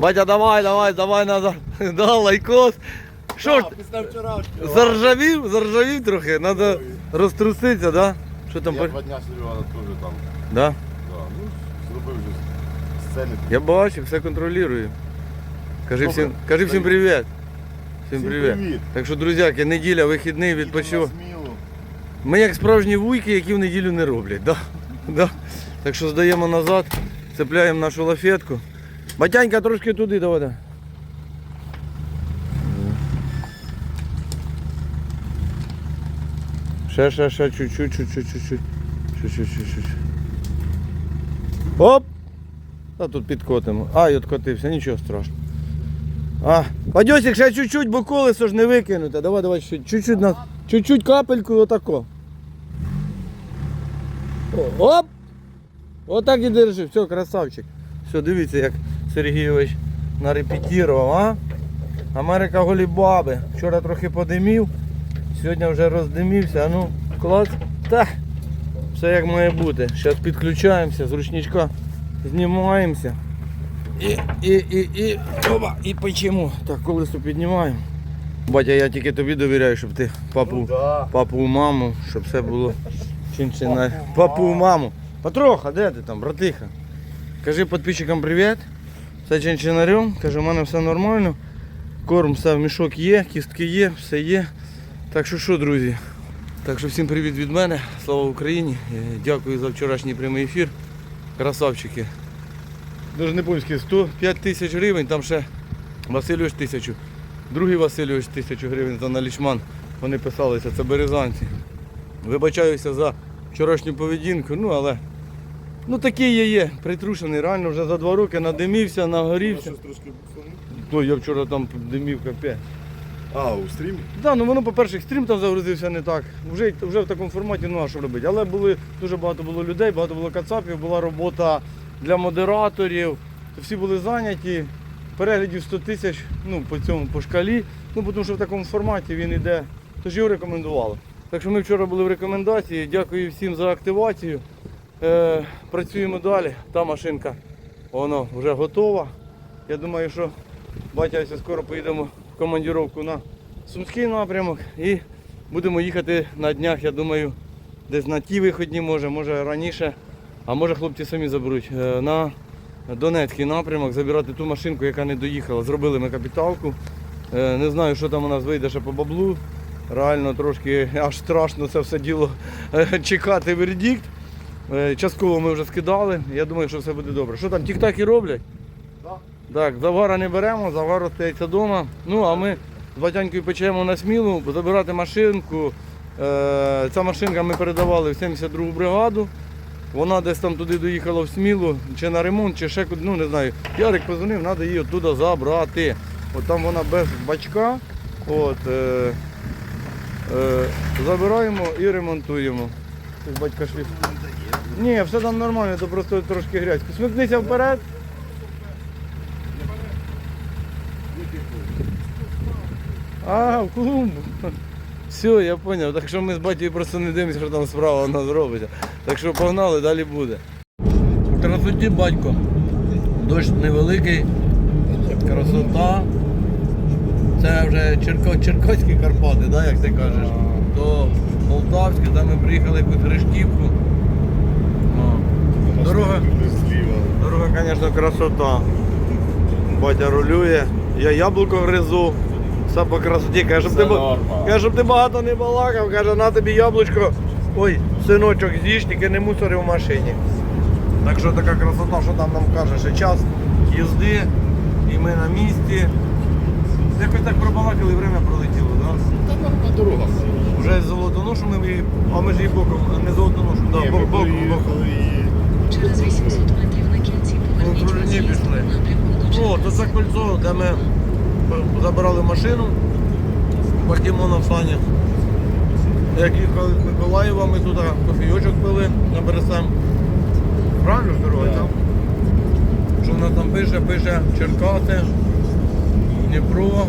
Батя, давай, давай, давай назад. Да, лайкос. Що ж, після вчорашнього. заржавів, заржавів трохи, треба розтруситися, да? Що там? Я два дня Серега теж там. Да? Да. Ну, зробив вже сцени. Я бачу, все контролюю. Кажи Добре. всім, кажи всім привіт. Всім Всім привіт. привіт. Так що, друзяки, неділя, вихідний, відпочив. Ми як справжні вуйки, які в неділю не роблять. Да? Да? Так що здаємо назад, цепляємо нашу лафетку. Батянька трошки туди, давай. Ще, ще, ще, чуть-чуть, чуть-чуть, чуть-чуть. Чуть-чуть, чуть-чуть. Оп! Та тут підкотимо. Ай, откотився, нічого страшного. А, Вадьосик, ще чуть-чуть, бо колесо ж не викинуте. Давай, давай, чуть- чуть-чуть, на... чуть-чуть капельку, отако. Оп! Отак і держи, все, красавчик. Все, дивіться, як Сергійович нарепетірував, а? Америка голі баби. Вчора трохи подимів, сьогодні вже роздимівся, а ну, клас. Та, все як має бути. Зараз підключаємося, з ручничка знімаємося. І, і, і, і, оба, і печемо. Так, колесо піднімаємо. Батя, я тільки тобі довіряю, щоб ти папу, Ну, да. папу маму, щоб все було чинчина. Папу маму. Патроха, де ти там, братиха? Кажи підписчикам привіт. Все чинчинарем. Каже, у мене все нормально. Корм все в мішок є, кістки є, все є. Так що що, друзі? Так що всім привіт від мене. Слава Україні. Е, Дякую за вчорашній прямий ефір. Красавчики. Дуже не пам'ятаю, 105 тисяч гривень, там ще Васильович тисячу. Другий Васильович тисячу гривень за налічман. Вони писалися, це березанці. Вибачаюся за вчорашню поведінку, ну але ну такий я є, притрушений, реально вже за два роки надимівся, нагорівся. Трошки. Ну я вчора там димів капець. А, у стрімі? Да, ну воно, по-перше, стрім там загрузився не так. Вже, вже в такому форматі ну а що робити. Але були дуже багато було людей, багато було кацапів, була робота для модераторів. Всі були зайняті. Переглядів 100 тисяч ну, по цьому по шкалі. Ну, тому що в такому форматі він йде. Тож його рекомендували. Так що ми вчора були в рекомендації. Дякую всім за активацію. Е, працюємо далі. Та машинка вона вже готова. Я думаю, що батя скоро поїдемо в командіровку на Сумський напрямок і будемо їхати на днях, я думаю, десь на ті виходні, може, може раніше, а може хлопці самі заберуть е, на Донецький напрямок, забирати ту машинку, яка не доїхала. Зробили ми капіталку. Е, Не знаю, що там у нас вийде ще по баблу. Реально трошки аж страшно це все діло е, чекати вердикт. Е, Частково ми вже скидали. Я думаю, що все буде добре. Що там, тік-таки роблять? Да. Так, завара не беремо, завар остається вдома. Ну, а ми з батянькою печемо на смілу, забирати машинку. Е, Ця машинка ми передавали в 72-гу бригаду. Вона десь там туди доїхала в смілу, чи на ремонт, чи ще куди, ну не знаю. Ярик позвонив, треба її оттуда забрати. От там вона без бачка. От, е, е, забираємо і ремонтуємо. Батька шліф. Ні, все там нормально, то просто трошки грязь. Смикнися вперед. А, в клумбу. Все, я зрозумів. Так що ми з батьком просто не дивимося, що там справа у нас робиться. Так що погнали, далі буде. В красоті батько. Дощ невеликий, красота. Це вже Черко, Черкаські Карпати, да, як ти кажеш. То Полтавське, там ми приїхали якусь Гришківку. Дорога. Дорога, звісно, красота. Батя рулює. Я яблуко гризу. Все по красоті. Каже, щоб ти, каже, щоб ти багато не балакав, каже, на тобі яблучко. Ой, синочок, з'їж, тільки не мусори в машині. Так що така красота, що там нам каже, ще час їзди, і ми на місці. Якось так пробалакали, время пролетіло, так? Та на, на дорогах. Вже з золотоношу ми, а ми ж її боком, а не золотоношу, да, бок- ми боком, боком. Через 800 метрів на кінці поверніть Ну, на з'їзд пішли. О, то це кольцо, де ми забирали машину Бахтімо на Сані. Як їхали з Миколаєва, ми туди кофійочок пили на Бересем. Правильно Так. так? Що вона там пише, пише Черкаси, Дніпро,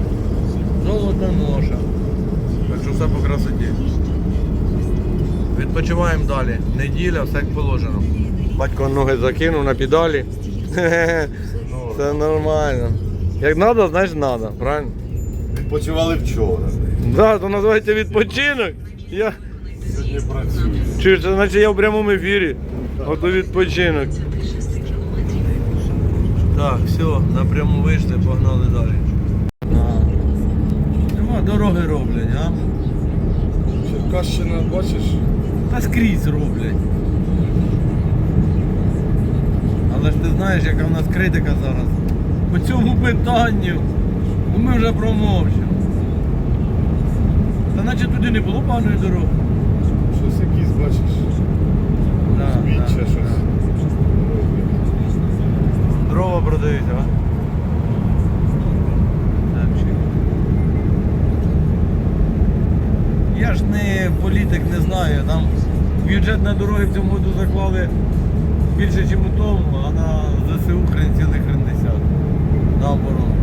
Золотоноша. Так що все по красоті. Відпочиваємо далі. Неділя, все як положено. Батько ноги закинув на педалі. Все нормально. Як треба, значить треба, правильно? Відпочивали вчора. Да, то називається відпочинок. Я Сьогодні працюю. чуєш, це значить я в прямому ефірі. Ото відпочинок. Так, все, напряму вийшли, погнали далі. Нема дороги роблять, а? Черкащина, бачиш? Та скрізь роблять. Але ж ти знаєш, яка в нас критика зараз. По цьому питанню. Ну ми вже промовчимо. Та наче туди не було поганої дороги. Щось якісь, бачиш, Да, да, щось. да. Дрова продають, а? Так, Я ж не політик, не знаю. Там бюджет на дороги в цьому году заклали більше, ніж у тому, а на ЗСУ хрен цілих хрен десят. На оборону.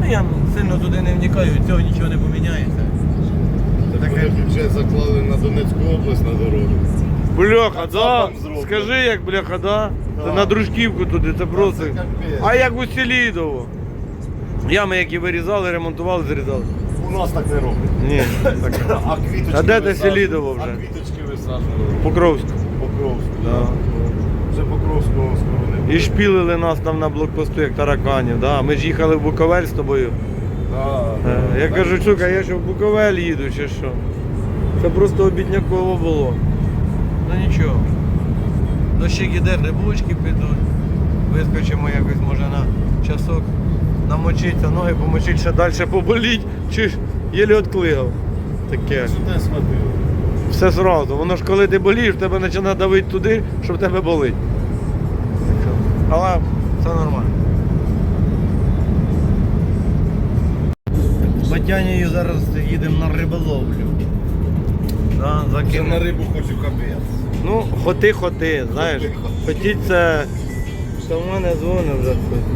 Ну я сильно туди не вникаю, від цього нічого не поміняється. Вони таке. бюджет заклали на Донецьку область на дорогу. Бляха, да? Скажи, як бляха, да? Це Да. на дружківку туди, це просто. це капець. А як у Селідово? Ями, які вирізали, ремонтували, зрізали. У нас так не роблять. Ні, так. А квіточки А де ти висаджували? Селідово вже? А квіточки висаджували. Покровську. Покровську. Да. Вже Покровського скоро не буде. І шпілили нас там на блокпосту, як тараканів. Да. Ми ж їхали в Буковель з тобою. Да, Е. Я кажу, чука, я що в Буковель їду чи що. Це просто обідняково було. Ну нічого. Дощик іде, грибочки підуть. Вискочимо якось, може на часок намочиться, ноги помочить, ще далі поболіть, чи ж єлі отклигав. Таке. Що те схватило? Все зразу. Воно ж коли ти болієш, в тебе починає давити туди, що в тебе болить. Але все нормально. З Батянею зараз їдемо на риболовлю. Да, закинемо. на рибу хочу капець. Ну, хоти-хоти, знаєш. Хоти-хоти. Хотіть це. Що в мене дзвонить вже хтось.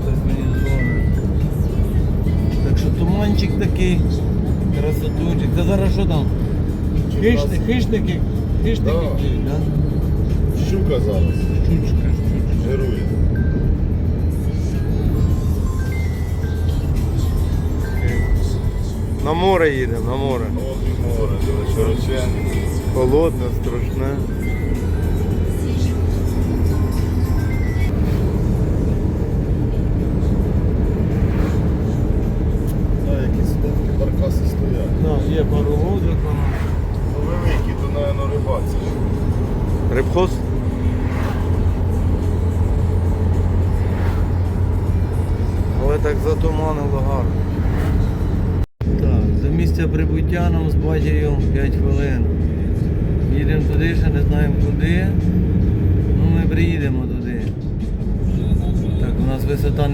Хтось мені дзвонить. Так що туманчик такий, красотунчик. Це зараз що там? Хищники, хищники, хищники Да. клюють, да? Щука зараз. Щучка, щучка. Жирує. На море їдемо, на море. От і море, диви, широченне. Холодне, страшне.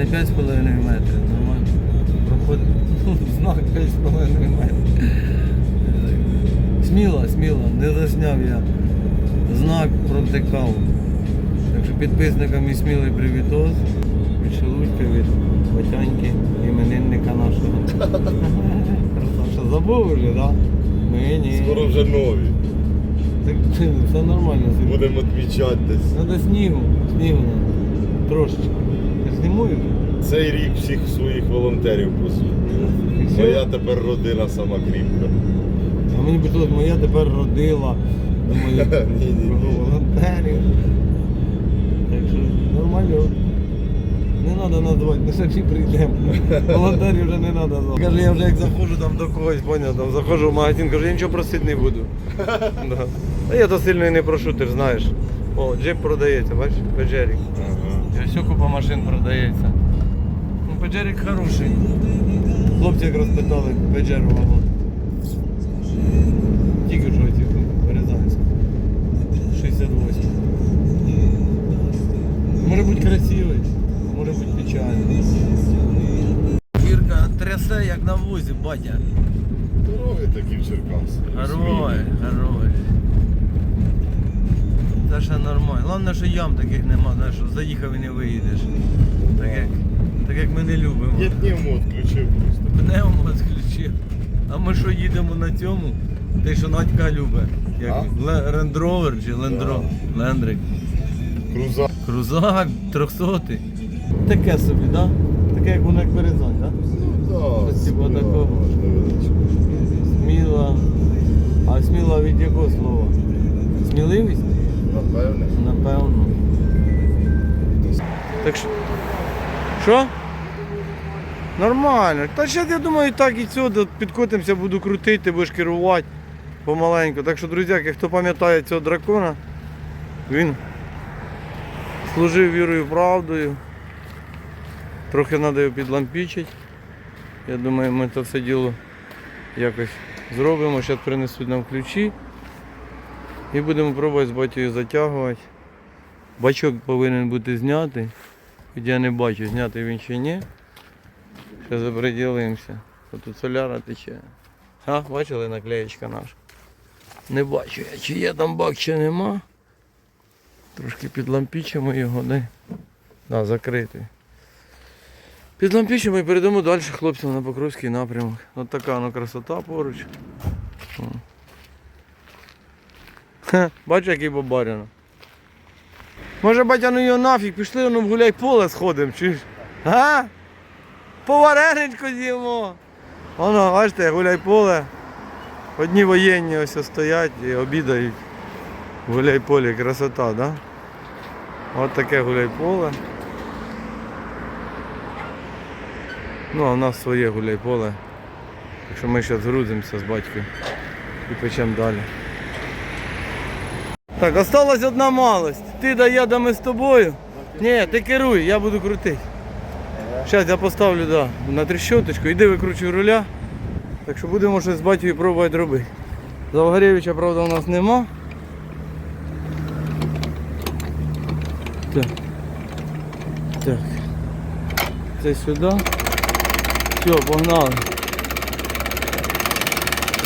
Не 5,5 метрів, нормально. Проходить знак 5,5 метрів. Сміло, сміло, не засняв я. Знак протикав. Так що підписникам і смілий привітос. Від Шелудька, від Батяньки, іменинника нашого. Красавчик, забув вже, так? Ми ні. Скоро вже нові. Так, все нормально. Будемо відмічати десь. Надо снігу, снігу надо. Трошечки. Я знімую. Цей рік всіх своїх волонтерів просвітив. Моя тепер родина сама кріпка. А мені почалось, моя тепер родила. Думаю, Ні-ні-ні. волонтерів. Так що нормально. Не треба називати, ми ще всі прийдемо. Волонтерів вже не треба називати. Каже, я вже як заходжу там до когось, поняв, там заходжу в магазин, кажу, я нічого просити не буду. Да. А я то сильно і не прошу, ти ж знаєш. О, джип продається, бачиш, Педжерік. Ага. І Все купа машин продається. Ну, хороший. Хлопці якраз питали Педжеру вагон. Тільки що ці Березанськ. 68. Може бути красивий, може бути печальний. Гірка трясе як на вузі, батя. Дороги такі в Черкасах. Герой, герой. Це ще нормально. Головне, що ям таких нема, знаєш, що заїхав і не виїдеш. Так як, так як ми не любимо. Я пневмо відключив просто. Пневмо відключив. А ми що їдемо на цьому? Те, що Надька любить. Як Rover чи Rover? Лендрик. Крузак. Крузак, трьохсотий. Таке собі, так? Да? Таке, як воно як березань, так? Щось типу такого. Сміла. А сміла від якого слова? Сміливість? Напевне. Напевно. Так що. Що? Нормально. Та ще я думаю, так і цього підкотимося, буду крутити, будеш керувати помаленьку. Так що, друзяки, хто пам'ятає цього дракона, він служив вірою і правдою. Трохи треба його підлампічити. Я думаю, ми це все діло якось зробимо. Зараз принесуть нам ключі. І будемо пробувати з батькою затягувати. Бачок повинен бути знятий. Я не бачу, знятий він чи ні. Ще заприділимося. Тут соляра тече. А, бачили наклеєчка наша? Не бачу я, чи є там бак, чи нема. Трошки підлампічимо його, де? Да, закритий. Підлампічимо і перейдемо далі хлопцям на Покровський напрямок. От така воно красота поруч. Бачиш, який бабаряно. Може батя ну його нафіг, пішли ну в гуляй поле сходимо, чи ж? А? Поваренечко з'їмо. Воно, бачите, гуляй поле. Одні воєнні ось стоять і обідають. Гуляй полі, красота, да? От таке гуляй поле. Ну, а в нас своє гуляй поле. Так що ми зараз грузимося з батьком і печемо далі. Так, осталась одна малость. Ти да я, да ми з тобою. Ні, ти керуй, я буду крутити. Зараз я поставлю да, на трещоточку, іди викручуй руля. Так що будемо щось з батькою пробувати робити. Завгарєвича, правда, у нас нема. Так. Так. Це сюди. Все, погнали.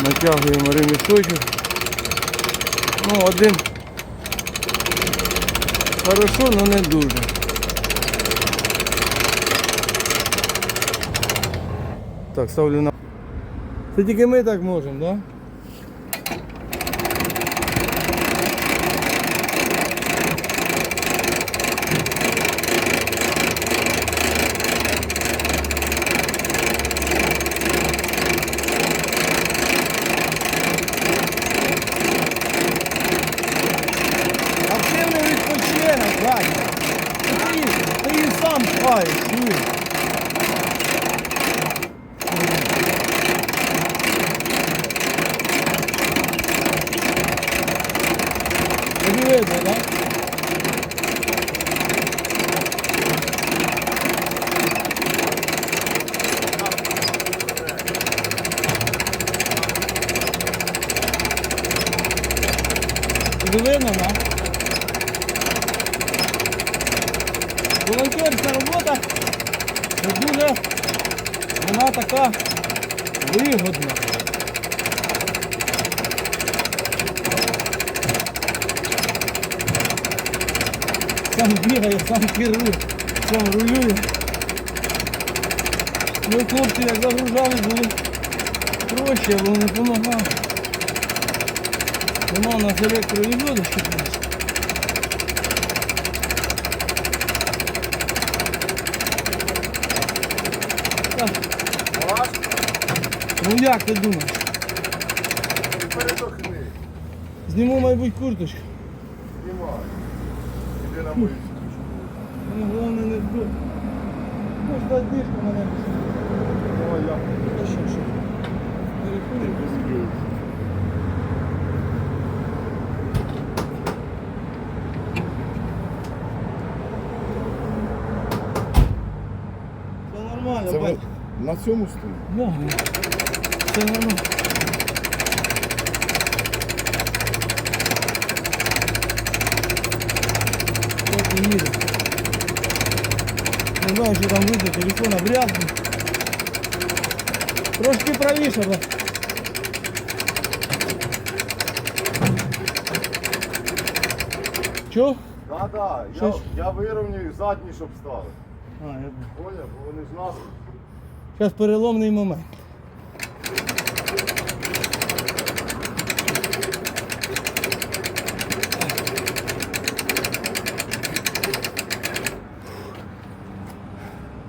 Натягуємо ремішочок. Ну, один хорошо, але не дуже. Так, ставлю на. Це тільки ми так можемо, так? Да? Активний відпочинок, Ваня. Ти, ти її сам пхаєш, чуєш? Тобі видно, так? Тобі? Волонтерська робота дуже вона така вигодна. Сам бігає, сам керує, сам рулює. Ну, хлопці як загружали, були проще, бо не допомагав. Нема у нас електровідводочки. Так. Ну як ти думаєш? Передохни. Зніму, мабуть, курточку. Знімай. Іди на мою Ну, головне не ж та дишка мене. Давай я. Та що, що? Перекурю. Це нормально, Це бать. ви на цьому столі? Да, Це нормально. От і їде. Не знаю, що там видно, телефон обрядний. Трошки правіше, бо. Чо? Так, так. Що Я, ж? я вирівнюю задні, щоб стали. А, я Поняв? Бо вони ж нас. Зараз переломний момент.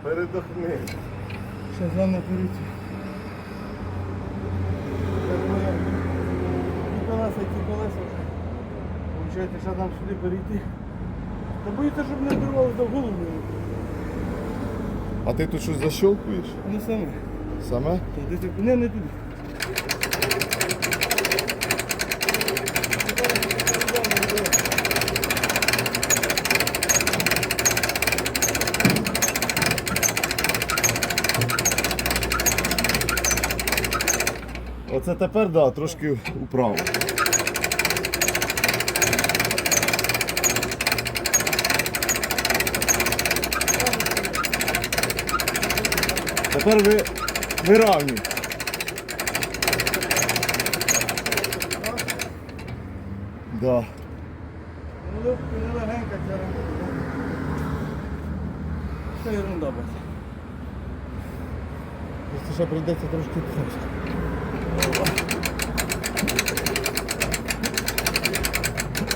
Передохни. Зараз главное перейти. Колеса, ті колеса. Получається, що там сюди перейти. Та боїться, щоб не вирвалося до голову. А ти тут щось защелкуєш? Не саме. Саме? Не, не туди. Оце тепер, да, трошки управо. Тепер ви виравнюєте. Да. Ну, ця робота. Це ерунда бать. Просто ще прийдеться трошки трошки.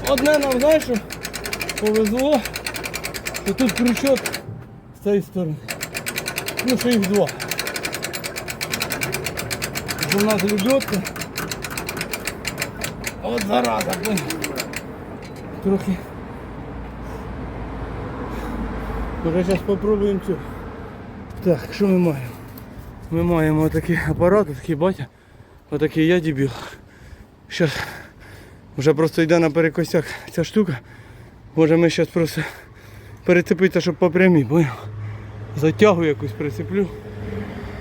Одне нам, знаєш, повезло, що тут крючок з цієї сторони. Ну, що їх два. В нас лебедка. От зараза, блин. Трохи. Може зараз спробуємо цю. Так, що ми маємо? Ми маємо отакий апарат, отакий батя, отакий я дебіл. Зараз вже просто йде на перекосях ця штука. Може ми зараз просто перецепитися, щоб по прямій, поняв? Затягу якусь прицеплю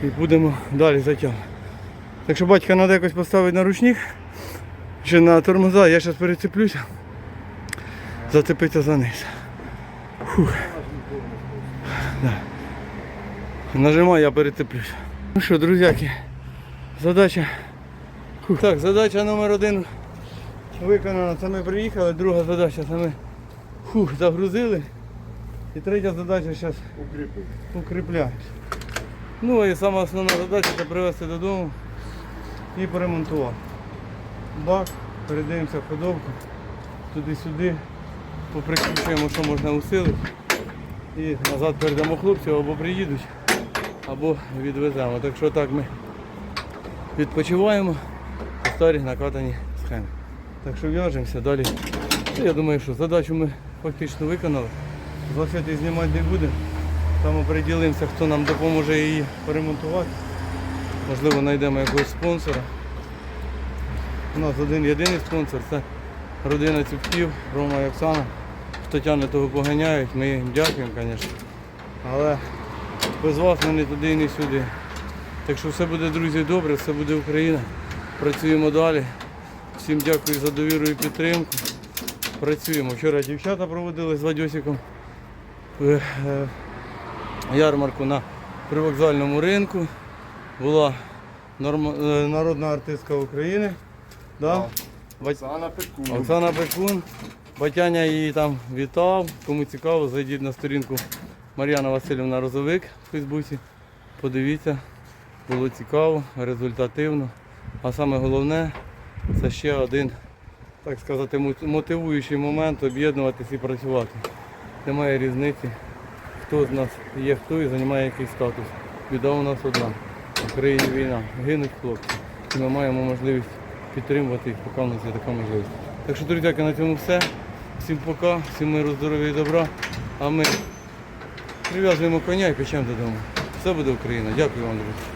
і будемо далі затягувати. Так що батька треба якось поставити на ручник чи на тормоза, я зараз перецеплюся, зацепитися за низ. Да. Нажимаю, я перецеплюсь. Ну що, друзяки, задача. Фух. Так, задача номер один виконана. Це ми приїхали, друга задача це ми фух, загрузили. І третя задача зараз укріпляють. Ну і сама основна задача це привезти додому і поремонтувати. Бак, передаємося в ходовку, туди-сюди, поприкручуємо, що можна усилити. І назад передамо хлопцям або приїдуть, або відвеземо. Так що так ми відпочиваємо по старій накатані схеми. Так що в'яжемося далі. Ну, Я думаю, що задачу ми фактично виконали. Залишити знімати не будемо. Там оприділимося, хто нам допоможе її поремонтувати. Можливо, знайдемо якогось спонсора. У нас один єдиний спонсор це родина Цюбків, Рома і Оксана. Хто тягне, того поганяють. Ми їм дякуємо, звісно. Але без вас ми не туди і не сюди. Так що все буде, друзі, добре, все буде Україна. Працюємо далі. Всім дякую за довіру і підтримку. Працюємо. Вчора дівчата проводили з Вадьосиком ярмарку на привокзальному ринку. Була е, народна артистка України. Да? Бать- Оксана Пеку. Оксана Пекун. Батяня її там вітав. Кому цікаво, зайдіть на сторінку Мар'яна Васильівна Розовик в Фейсбуці. Подивіться, було цікаво, результативно. А саме головне, це ще один, так сказати, мотивуючий момент об'єднуватися і працювати. Немає різниці, хто з нас є хто і займає якийсь статус. Біда у нас одна. В Україні війна, гинуть хлопці. І ми маємо можливість підтримувати їх, поки в нас є така можливість. Так що, друзі, на цьому все. Всім пока, всім миру, здоров'я і добра. А ми прив'язуємо коня і печемо додому. Все буде Україна. Дякую вам, друзі.